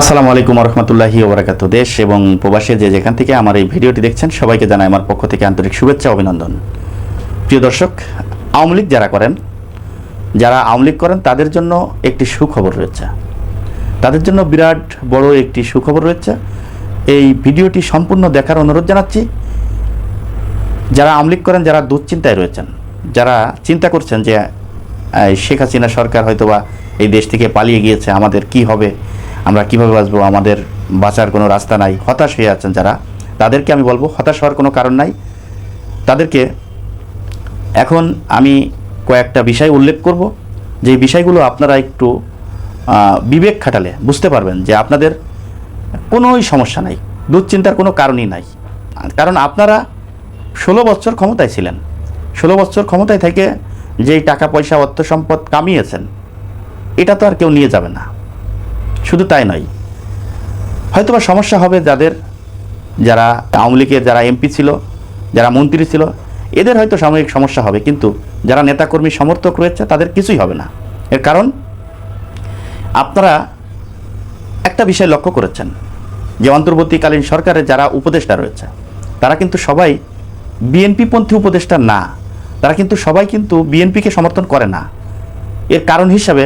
আসসালামু আলাইকুম রহমতুল্লাহি ওবরাকাত। দেশ এবং প্রবাসে যে যেখান থেকে আমার এই ভিডিওটি দেখছেন, সবাইকে জানাই আমার পক্ষ থেকে আন্তরিক শুভেচ্ছা অভিনন্দন। প্রিয় দর্শক, আওয়ামী লীগ যারা করেন, যারা আওয়ামী লীগ করেন, তাদের জন্য একটি সুখবর রয়েছে। তাদের জন্য বিরাট বড় একটি সুখবর রয়েছে। এই ভিডিওটি সম্পূর্ণ দেখার অনুরোধ জানাচ্ছি, যারা আওয়ামী লীগ করেন, যারা দুশ্চিন্তায় রয়েছেন, যারা চিন্তা করছেন যে শেখ হাসিনা সরকার হয়তোবা এই দেশ থেকে পালিয়ে গিয়েছে, আমাদের কি হবে? আমরা কীভাবে বাঁচবো? আমাদের বাঁচার কোনো রাস্তা নাই। হতাশ হয়ে আছেন যারা। তাদেরকে আমি বলব, হতাশ হওয়ার কোনো কারণ নাই। তাদেরকে এখন আমি কয়েকটা বিষয় উল্লেখ করব। যে বিষয়গুলো আপনারা একটু বিবেক খাটালে বুঝতে পারবেন যে আপনাদের কোনোই সমস্যা নাই, দুশ্চিন্তার কোনো কারণই নাই। কারণ আপনারা ষোলো বছর ক্ষমতায় ছিলেন। ষোলো বছর ক্ষমতায় থেকে যেই টাকা পয়সা অর্থ সম্পদ কামিয়েছেন, এটা তো আর কেউ নিয়ে যাবে না। শুধু তাই নয়, হয়তোবা সমস্যা হবে যাদের, যারা আওয়ামী লীগের যারা এমপি ছিল, যারা মন্ত্রী ছিল, এদের হয়তো সাময়িক সমস্যা হবে, কিন্তু যারা নেতাকর্মী সমর্থক রয়েছে তাদের কিছুই হবে না। এর কারণ, আপনারা একটা বিষয় লক্ষ্য করেছেন, যে অন্তর্বর্তীকালীন সরকারের যারা উপদেষ্টা রয়েছে, তারা কিন্তু সবাই বিএনপিপন্থী উপদেষ্টা না, তারা কিন্তু সবাই কিন্তু বিএনপিকে সমর্থন করে না। এর কারণ হিসাবে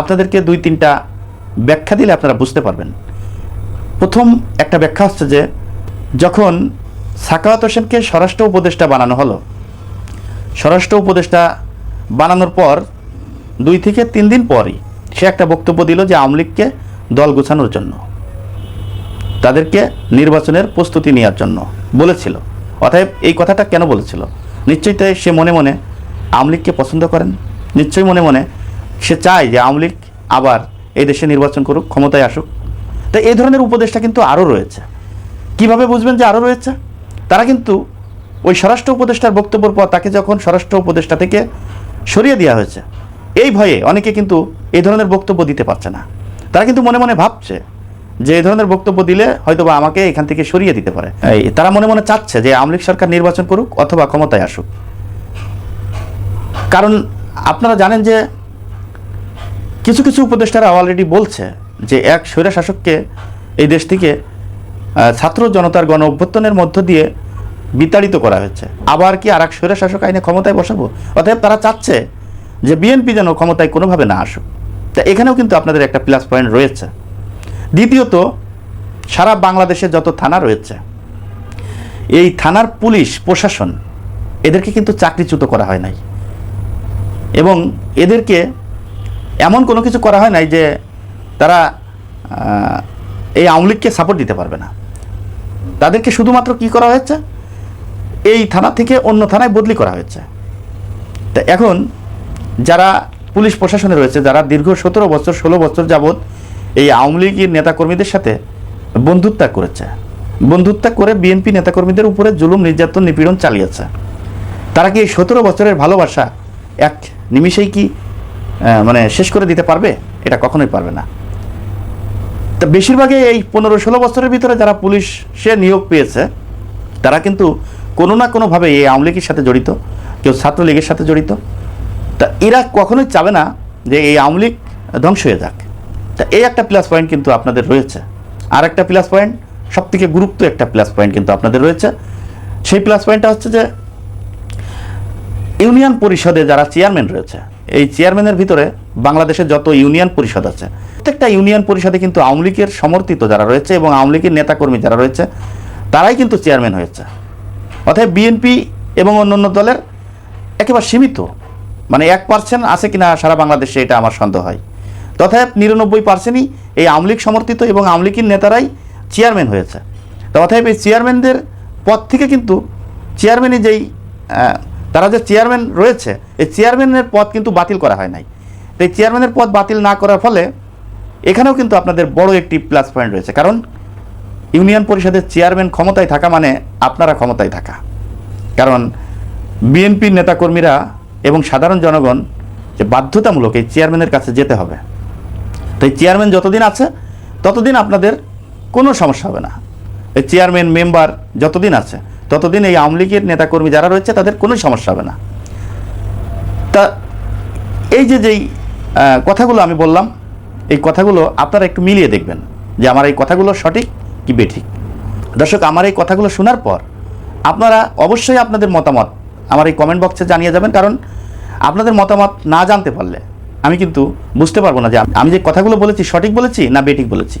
আপনাদেরকে দুই তিনটা ব্যাখ্যা দিলে আপনারা বুঝতে পারবেন। প্রথম একটা ব্যাখ্যা হচ্ছে যে, যখন সাকাওয়াত হোসেনকে স্বরাষ্ট্র উপদেষ্টা বানানো হলো, স্বরাষ্ট্র উপদেষ্টা বানানোর পর দুই থেকে তিন দিন পরই সে একটা বক্তব্য দিল যে আওয়ামী লীগকে দল গোছানোর জন্য, তাদেরকে নির্বাচনের প্রস্তুতি নেওয়ার জন্য বলেছিল। অতএব এই কথাটা কেন বলেছিল? নিশ্চয়ই তাই সে মনে মনে আওয়ামী লীগকে পছন্দ করেন। নিশ্চয়ই মনে মনে সে চায় যে আওয়ামী লীগ আবার এই দেশে নির্বাচন করুক ক্ষমতায় আসুক। তো এই ধরনের উপদেশটা কিন্তু আরও রয়েছে। কীভাবে বুঝবেন যে আরও রয়েছে? তারা কিন্তু ওই স্বরাষ্ট্র উপদেষ্টার বক্তব্যের পর তাকে যখন স্বরাষ্ট্র উপদেষ্টা থেকে সরিয়ে দেওয়া হয়েছে এই ভয়ে অনেকে কিন্তু এই ধরনের বক্তব্য দিতে পারছে না। তারা কিন্তু মনে মনে ভাবছে যে এই ধরনের বক্তব্য দিলে হয়তো বা আমাকে এখান থেকে সরিয়ে দিতে পারে। এই তারা মনে মনে চাচ্ছে যে আওয়ামী লীগ সরকার নির্বাচন করুক অথবা ক্ষমতায় আসুক। কারণ আপনারা জানেন যে কিছু কিছু উপদেষ্টারা অলরেডি বলছে যে এক স্বৈরা শাসককে এই দেশ থেকে ছাত্র জনতার গণ অভ্যর্থনের মধ্য দিয়ে বিতাড়িত করা হয়েছে। আবার কি আর এক স্বৈরা শাসক আইনে ক্ষমতায় বসাবো? অতএব তারা চাচ্ছে যে বিএনপি যেন ক্ষমতায় কোনোভাবে না আসুক। তা এখানেও কিন্তু আপনাদের একটা প্লাস পয়েন্ট রয়েছে। দ্বিতীয়ত, সারা বাংলাদেশে যত থানা রয়েছে, এই থানার পুলিশ, প্রশাসন, এদেরকে কিন্তু চাকরিচ্যুত করা হয় নাই। এবং এদেরকে এমন কোনো কিছু করা হয় নাই যে তারা এই আওয়ামী লীগকে সাপোর্ট দিতে পারবে না। তাদেরকে শুধুমাত্র কি করা হয়েছে? এই থানা থেকে অন্য থানায় বদলি করা হয়েছে। তা এখন যারা পুলিশ প্রশাসনে রয়েছে, যারা দীর্ঘ সতেরো বছর, ষোলো বছর যাবৎ এই আওয়ামী লীগের নেতাকর্মীদের সাথে বন্ধুত্ব করেছে, বন্ধুত্ব করে বিএনপি নেতাকর্মীদের উপরে জুলুম, নির্যাতন, নিপীড়ন চালিয়েছে, তারা কি এই সতেরো বছরের ভালোবাসা এক নিমিষেই কি মানে শেষ করে দিতে পারবে, এটা কখনোই পারবে না। তা বেশিরভাগই এই পনেরো ষোলো বছরের ভিতরে যারা পুলিশ নিয়োগ পেয়েছে, তারা কিন্তু কোনো না কোনোভাবে এই আওয়ামী লীগের সাথে জড়িত, কেউ ছাত্রলীগের সাথে জড়িত। তা এরা কখনোই চাবে না যে এই আওয়ামী লীগ ধ্বংস হয়ে যাক। তা এই একটা প্লাস পয়েন্ট কিন্তু আপনাদের রয়েছে। আর একটা প্লাস পয়েন্ট সব থেকে গুরুত্ব একটা প্লাস পয়েন্ট কিন্তু আপনাদের রয়েছে। সেই প্লাস পয়েন্টটা হচ্ছে যে, ইউনিয়ন পরিষদে যারা চেয়ারম্যান রয়েছে এই চেয়ারম্যানের ভিতরে বাংলাদেশের যত ইউনিয়ন পরিষদ আছে, প্রত্যেকটা ইউনিয়ন পরিষদে কিন্তু আওয়ামী লীগের সমর্থিত যারা রয়েছে এবং আওয়ামী লীগের নেতাকর্মী যারা রয়েছে, তারাই কিন্তু চেয়ারম্যান হয়েছে। অতএব বিএনপি এবং অন্যান্য দলের একেবারে সীমিত মানে এক পার্সেন্ট আছে কিনা সারা বাংলাদেশে এটা আমার সন্দেহ হয়। তথাপ নিরানব্বই পার্সেন্টই এই আওয়ামী লীগ সমর্থিত এবং আওয়ামী লীগের নেতারাই চেয়ারম্যান হয়েছে। তো অতএব এই চেয়ারম্যানদের পদ থেকে কিন্তু চেয়ারম্যানই যেই তারা যে চেয়ারম্যান রয়েছে, এই চেয়ারম্যানের পদ কিন্তু বাতিল করা হয় নাই। তো এই চেয়ারম্যানের পদ বাতিল না করার ফলে এখানেও কিন্তু আপনাদের বড় একটি প্লাস পয়েন্ট রয়েছে। কারণ ইউনিয়ন পরিষদের চেয়ারম্যান ক্ষমতায় থাকা মানে আপনারা ক্ষমতায় থাকা। কারণ বিএনপির নেতাকর্মীরা এবং সাধারণ জনগণ যে বাধ্যতামূলক এই চেয়ারম্যানের কাছে যেতে হবে। তো এই চেয়ারম্যান যতদিন আছে, ততদিন আপনাদের কোনো সমস্যা হবে না। এই চেয়ারম্যান মেম্বার যতদিন আছে ততদিন এই আওয়ামী লীগের নেতাকর্মী যারা রয়েছে, তাদের কোনো সমস্যা হবে না। তা এই যে যেই কথাগুলো আমি বললাম, এই কথাগুলো আপনারা একটু মিলিয়ে দেখবেন যে আমার এই কথাগুলো সঠিক কি বেঠিক। দর্শক, আমার এই কথাগুলো শোনার পর আপনারা অবশ্যই আপনাদের মতামত আমার এই কমেন্ট বক্সে জানিয়ে যাবেন, কারণ আপনাদের মতামত না জানতে পারলে আমি কিন্তু বুঝতে পারব না যে আমি- যে কথাগুলো বলেছি সঠিক বলেছি না বেঠিক বলেছি।